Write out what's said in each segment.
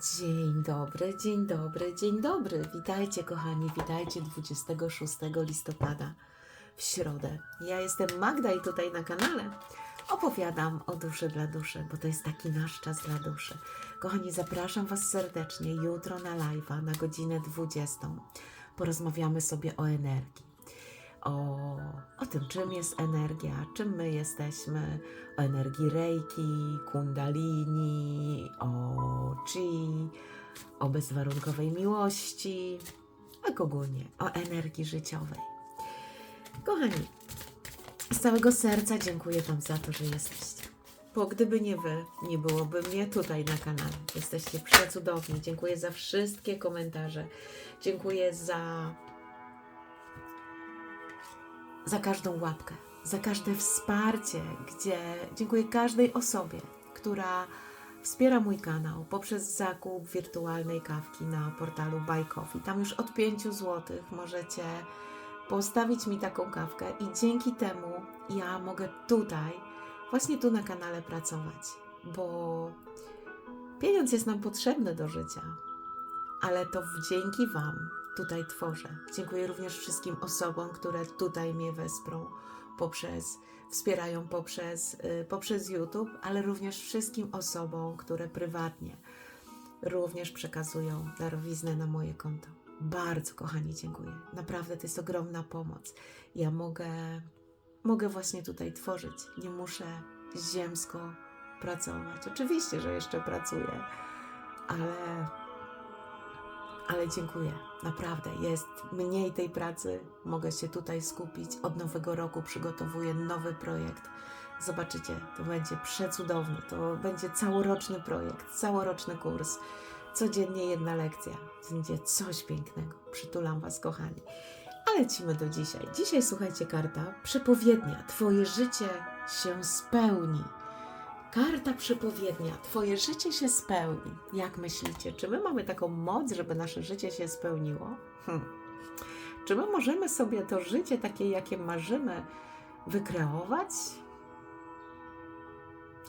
Dzień dobry, dzień dobry, dzień dobry. Witajcie, kochani, witajcie 26 listopada w środę. Ja jestem Magda i tutaj na kanale opowiadam o duszy dla duszy, bo to jest taki nasz czas dla duszy. Kochani, zapraszam Was serdecznie jutro na live'a na godzinę 20. Porozmawiamy sobie o energii. O, o tym, czym jest energia, czym my jesteśmy, o energii reiki, kundalini, o chi, o bezwarunkowej miłości, tak ogólnie o energii życiowej. Kochani, z całego serca dziękuję Wam za to, że jesteście. Bo gdyby nie Wy, nie byłoby mnie tutaj na kanale. Jesteście przecudowni. Dziękuję za wszystkie komentarze. Dziękuję za za każdą łapkę, za każde wsparcie, gdzie dziękuję każdej osobie, która wspiera mój kanał poprzez zakup wirtualnej kawki na portalu Buy Coffee. Tam już od 5 zł możecie postawić mi taką kawkę i dzięki temu ja mogę tutaj, właśnie tu na kanale pracować, bo pieniądz jest nam potrzebny do życia, ale to dzięki Wam tutaj tworzę. Dziękuję również wszystkim osobom, które tutaj mnie wesprą poprzez, wspierają poprzez, y, poprzez YouTube, ale również wszystkim osobom, które prywatnie również przekazują darowiznę na moje konto. Bardzo, kochani, dziękuję. Naprawdę to jest ogromna pomoc. Ja mogę, mogę właśnie tutaj tworzyć. Nie muszę ziemsko pracować. Oczywiście, że jeszcze pracuję, ale ale dziękuję. Naprawdę jest mniej tej pracy. Mogę się tutaj skupić. Od nowego roku przygotowuję nowy projekt. Zobaczycie, to będzie przecudowny. To będzie całoroczny projekt, całoroczny kurs. Codziennie jedna lekcja. Będzie coś pięknego. Przytulam Was, kochani. A lecimy do dzisiaj. Dzisiaj słuchajcie, karta przepowiednia. Twoje życie się spełni. Karta przepowiednia. Twoje życie się spełni. Jak myślicie? Czy my mamy taką moc, żeby nasze życie się spełniło? Hm. Czy my możemy sobie to życie takie, jakie marzymy, wykreować?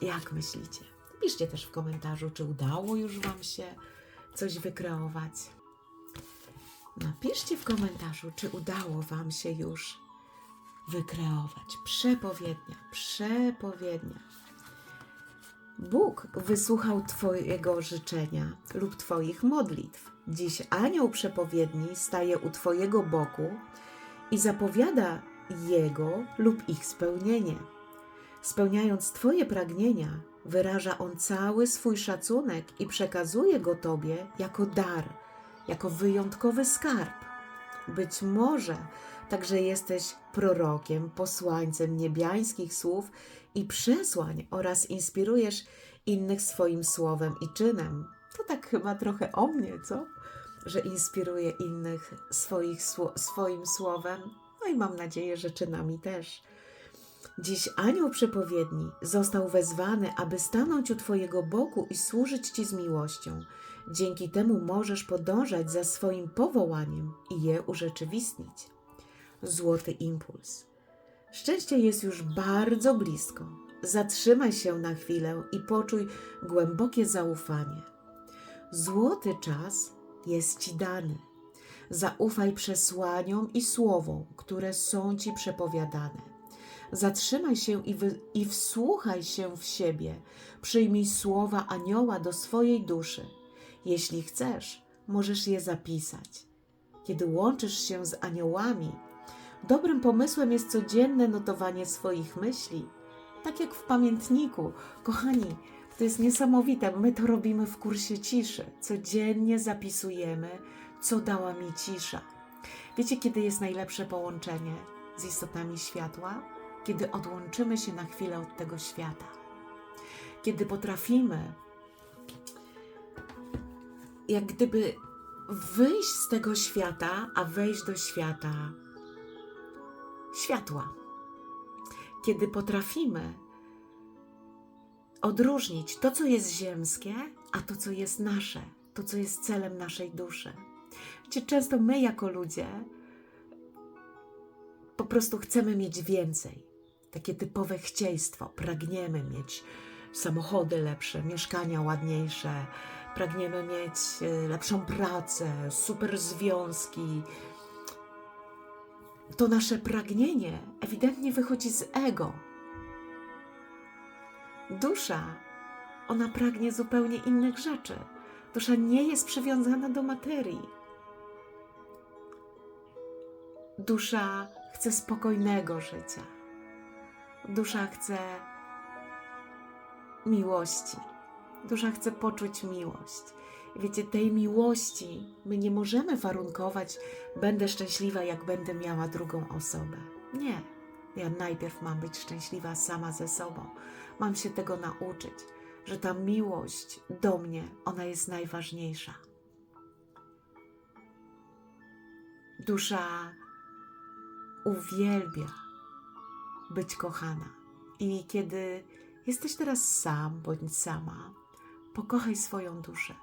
Jak myślicie? Piszcie też w komentarzu, czy udało już Wam się coś wykreować. Napiszcie w komentarzu, czy udało Wam się już wykreować. Przepowiednia, przepowiednia. Bóg wysłuchał Twojego życzenia lub Twoich modlitw. Dziś anioł przepowiedni staje u Twojego boku i zapowiada jego lub ich spełnienie. Spełniając Twoje pragnienia, wyraża on cały swój szacunek i przekazuje go Tobie jako dar, jako wyjątkowy skarb. Być może także jesteś prorokiem, posłańcem niebiańskich słów i przesłań oraz inspirujesz innych swoim słowem i czynem. To tak chyba trochę o mnie, co? Że inspiruję innych swoich, swoim słowem, no i mam nadzieję, że czynami też. Dziś anioł przepowiedni został wezwany, aby stanąć u Twojego boku i służyć Ci z miłością. Dzięki temu możesz podążać za swoim powołaniem i je urzeczywistnić. Złoty impuls. Szczęście jest już bardzo blisko. Zatrzymaj się na chwilę i poczuj głębokie zaufanie. Złoty czas jest Ci dany. Zaufaj przesłaniom i słowom, które są Ci przepowiadane. Zatrzymaj się i, wy, i wsłuchaj się w siebie. Przyjmij słowa anioła do swojej duszy. Jeśli chcesz, możesz je zapisać. Kiedy łączysz się z aniołami, dobrym pomysłem jest codzienne notowanie swoich myśli, tak jak w pamiętniku. Kochani, to jest niesamowite. My to robimy w kursie ciszy. Codziennie zapisujemy, co dała mi cisza. Wiecie, kiedy jest najlepsze połączenie z istotami światła? Kiedy odłączymy się na chwilę od tego świata. Kiedy potrafimy, jak gdyby wyjść z tego świata, a wejść do świata światła. Kiedy potrafimy odróżnić to, co jest ziemskie, a to, co jest nasze, to, co jest celem naszej duszy. Wiecie, często my, jako ludzie, po prostu chcemy mieć więcej. Takie typowe chcieństwo. Pragniemy mieć samochody lepsze, mieszkania ładniejsze, pragniemy mieć e, lepszą pracę, super związki. To nasze pragnienie ewidentnie wychodzi z ego. Dusza, ona pragnie zupełnie innych rzeczy. Dusza nie jest przywiązana do materii. Dusza chce spokojnego życia. Dusza chce miłości. Dusza chce poczuć miłość. Wiecie, tej miłości my nie możemy warunkować, będę szczęśliwa, jak będę miała drugą osobę. Nie. Ja najpierw mam być szczęśliwa sama ze sobą. Mam się tego nauczyć, że ta miłość do mnie, ona jest najważniejsza. Dusza uwielbia być kochana. I kiedy jesteś teraz sam bądź sama, pokochaj swoją duszę,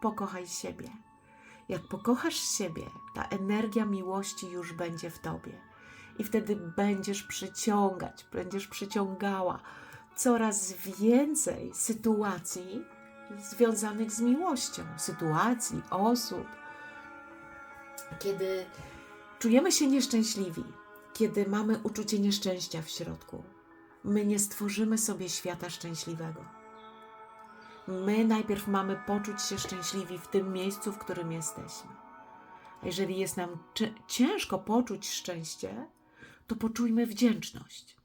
pokochaj siebie. Jak pokochasz siebie, ta energia miłości już będzie w tobie. I wtedy będziesz przyciągać, będziesz przyciągała coraz więcej sytuacji związanych z miłością, sytuacji, osób. Kiedy czujemy się nieszczęśliwi, kiedy mamy uczucie nieszczęścia w środku, my nie stworzymy sobie świata szczęśliwego. My najpierw mamy poczuć się szczęśliwi w tym miejscu, w którym jesteśmy. A jeżeli jest nam ciężko poczuć szczęście, to poczujmy wdzięczność.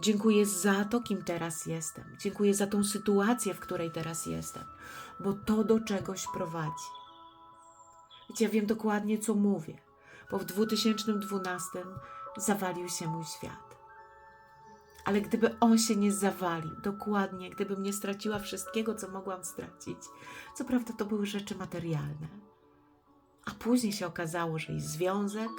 Dziękuję za to, kim teraz jestem. Dziękuję za tą sytuację, w której teraz jestem, bo to do czegoś prowadzi. Wiecie, ja wiem dokładnie, co mówię, bo w 2012 zawalił się mój świat. Ale gdyby on się nie zawalił, dokładnie, gdybym nie straciła wszystkiego, co mogłam stracić, co prawda to były rzeczy materialne, a później się okazało, że i związek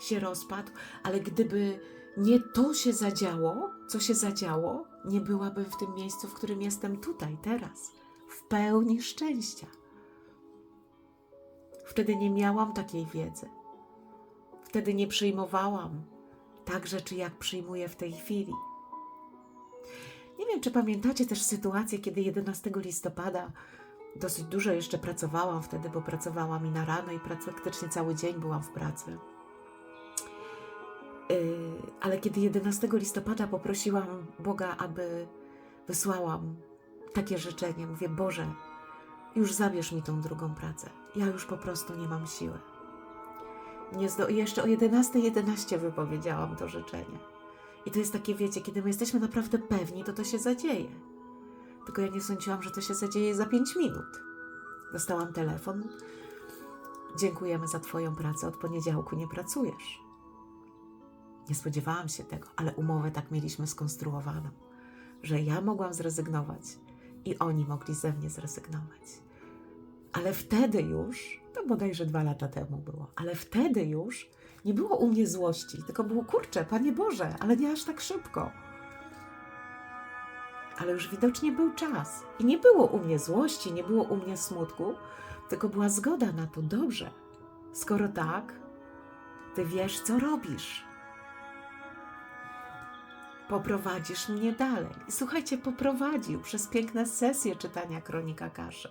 się rozpadł, ale gdyby nie to się zadziało, co się zadziało, nie byłabym w tym miejscu, w którym jestem tutaj, teraz, w pełni szczęścia. Wtedy nie miałam takiej wiedzy. Wtedy nie przyjmowałam tak rzeczy, jak przyjmuję w tej chwili. Nie wiem, czy pamiętacie też sytuację, kiedy 11 listopada dosyć dużo jeszcze pracowałam wtedy, bo pracowałam i na rano, i praktycznie cały dzień byłam w pracy. Yy, ale kiedy 11 listopada poprosiłam Boga, aby wysłałam takie życzenie, mówię: Boże, już zabierz mi tą drugą pracę. Ja już po prostu nie mam siły. Nie zdo- jeszcze o 11.11 11 wypowiedziałam to życzenie. I to jest takie, wiecie, kiedy my jesteśmy naprawdę pewni, to to się zadzieje. Tylko ja nie sądziłam, że to się zadzieje za 5 minut. Dostałam telefon. Dziękujemy za Twoją pracę. Od poniedziałku nie pracujesz. Nie spodziewałam się tego, ale umowę tak mieliśmy skonstruowaną, że ja mogłam zrezygnować i oni mogli ze mnie zrezygnować. Ale wtedy już, to bodajże dwa lata temu było, ale wtedy już nie było u mnie złości, tylko było kurczę, Panie Boże, ale nie aż tak szybko. Ale już widocznie był czas i nie było u mnie złości, nie było u mnie smutku, tylko była zgoda na to, dobrze. Skoro tak, ty wiesz, co robisz poprowadzisz mnie dalej. I słuchajcie, poprowadził przez piękne sesje czytania Kronika Kaszy.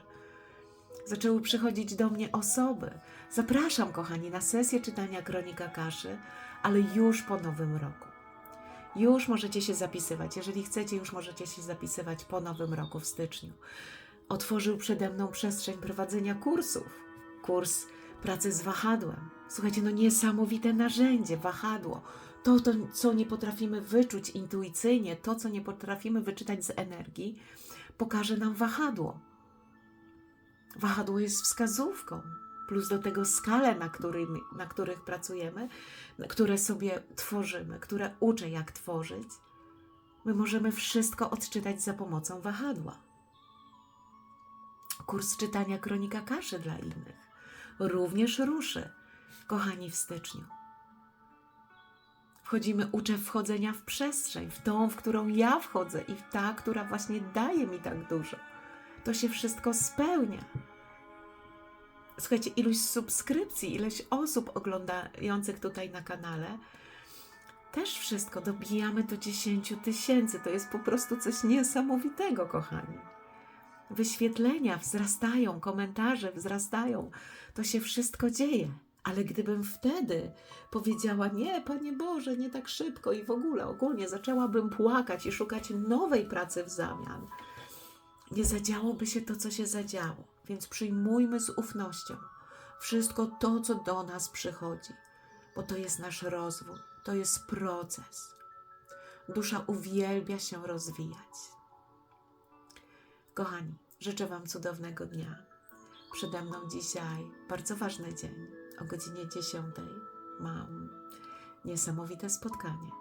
Zaczęły przychodzić do mnie osoby. Zapraszam, kochani, na sesję czytania Kronika Kaszy, ale już po nowym roku. Już możecie się zapisywać. Jeżeli chcecie, już możecie się zapisywać po nowym roku w styczniu. Otworzył przede mną przestrzeń prowadzenia kursów. Kurs pracy z wahadłem. Słuchajcie, no niesamowite narzędzie, wahadło to, to, co nie potrafimy wyczuć intuicyjnie, to, co nie potrafimy wyczytać z energii, pokaże nam wahadło. Wahadło jest wskazówką, plus do tego skale, na, na których pracujemy, które sobie tworzymy, które uczę, jak tworzyć. My możemy wszystko odczytać za pomocą wahadła. Kurs czytania Kronika Kaszy dla innych również ruszy, kochani, w styczniu. Wchodzimy, uczę wchodzenia w przestrzeń, w tą, w którą ja wchodzę i w ta, która właśnie daje mi tak dużo. To się wszystko spełnia. Słuchajcie, iluś subskrypcji, ileś osób oglądających tutaj na kanale, też wszystko dobijamy do 10 tysięcy. To jest po prostu coś niesamowitego, kochani. wyświetlenia wzrastają, komentarze wzrastają, to się wszystko dzieje. Ale gdybym wtedy powiedziała, nie, Panie Boże, nie tak szybko i w ogóle, ogólnie zaczęłabym płakać i szukać nowej pracy w zamian, nie zadziałoby się to, co się zadziało. Więc przyjmujmy z ufnością wszystko to, co do nas przychodzi, bo to jest nasz rozwój, to jest proces. Dusza uwielbia się rozwijać. Kochani, życzę Wam cudownego dnia. Przede mną dzisiaj bardzo ważny dzień. O godzinie 10 mam niesamowite spotkanie,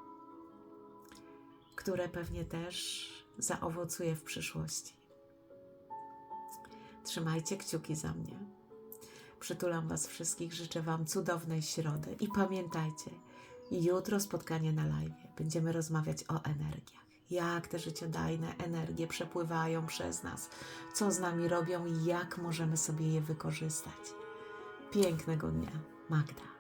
które pewnie też zaowocuje w przyszłości. Trzymajcie kciuki za mnie. Przytulam Was wszystkich, życzę Wam cudownej środy i pamiętajcie, jutro spotkanie na live. Będziemy rozmawiać o energiach. Jak te życiodajne energie przepływają przez nas, co z nami robią i jak możemy sobie je wykorzystać. Pięknego dnia, Magda.